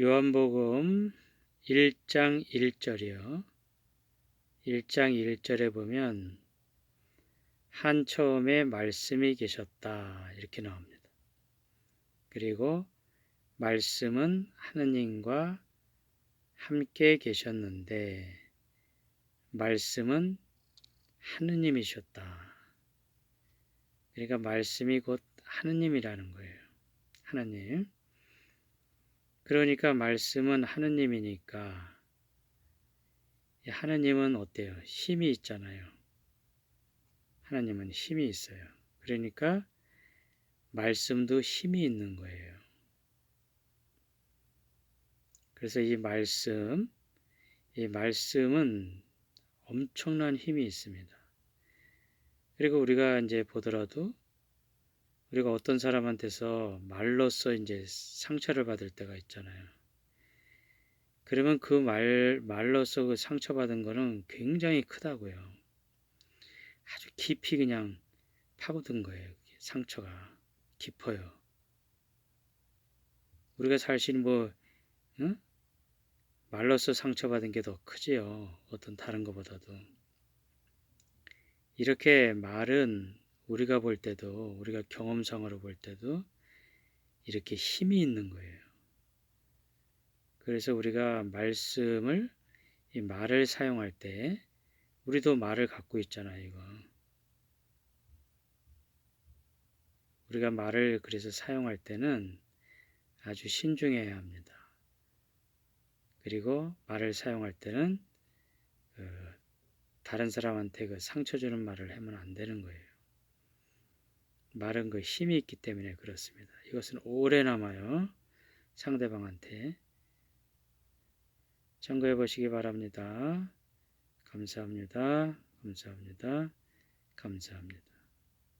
요한복음 1장 1절이요. 1장 1절에 보면 한 처음에 말씀이 계셨다 이렇게 나옵니다. 그리고 말씀은 하느님과 함께 계셨는데 말씀은 하느님이셨다. 그러니까 말씀이 곧 하느님이라는 거예요. 하느님. 그러니까 말씀은 하느님이니까 하느님은 어때요? 힘이 있잖아요. 하나님은 힘이 있어요. 그러니까 말씀도 힘이 있는 거예요. 그래서 이 말씀, 이 말씀은 엄청난 힘이 있습니다. 그리고 우리가 이제 보더라도 우리가 어떤 사람한테서 말로써 이제 상처를 받을 때가 있잖아요. 그러면 그 말, 말로써 그 상처받은 거는 굉장히 크다고요. 아주 깊이 그냥 파고든 거예요. 상처가 깊어요. 우리가 사실 뭐, 응? 말로써 상처받은 게 더 크지요. 어떤 다른 것보다도. 이렇게 말은 우리가 볼 때도, 우리가 경험상으로 볼 때도 이렇게 힘이 있는 거예요. 그래서 우리가 말씀을, 이 말을 사용할 때, 우리도 말을 갖고 있잖아요, 이거. 우리가 말을 그래서 사용할 때는 아주 신중해야 합니다. 그리고 말을 사용할 때는 그 다른 사람한테 그 상처 주는 말을 하면 안 되는 거예요. 말은 그 힘이 있기 때문에 그렇습니다. 이것은 오래 남아요. 상대방한테. 참고해 보시기 바랍니다. 감사합니다. 감사합니다. 감사합니다.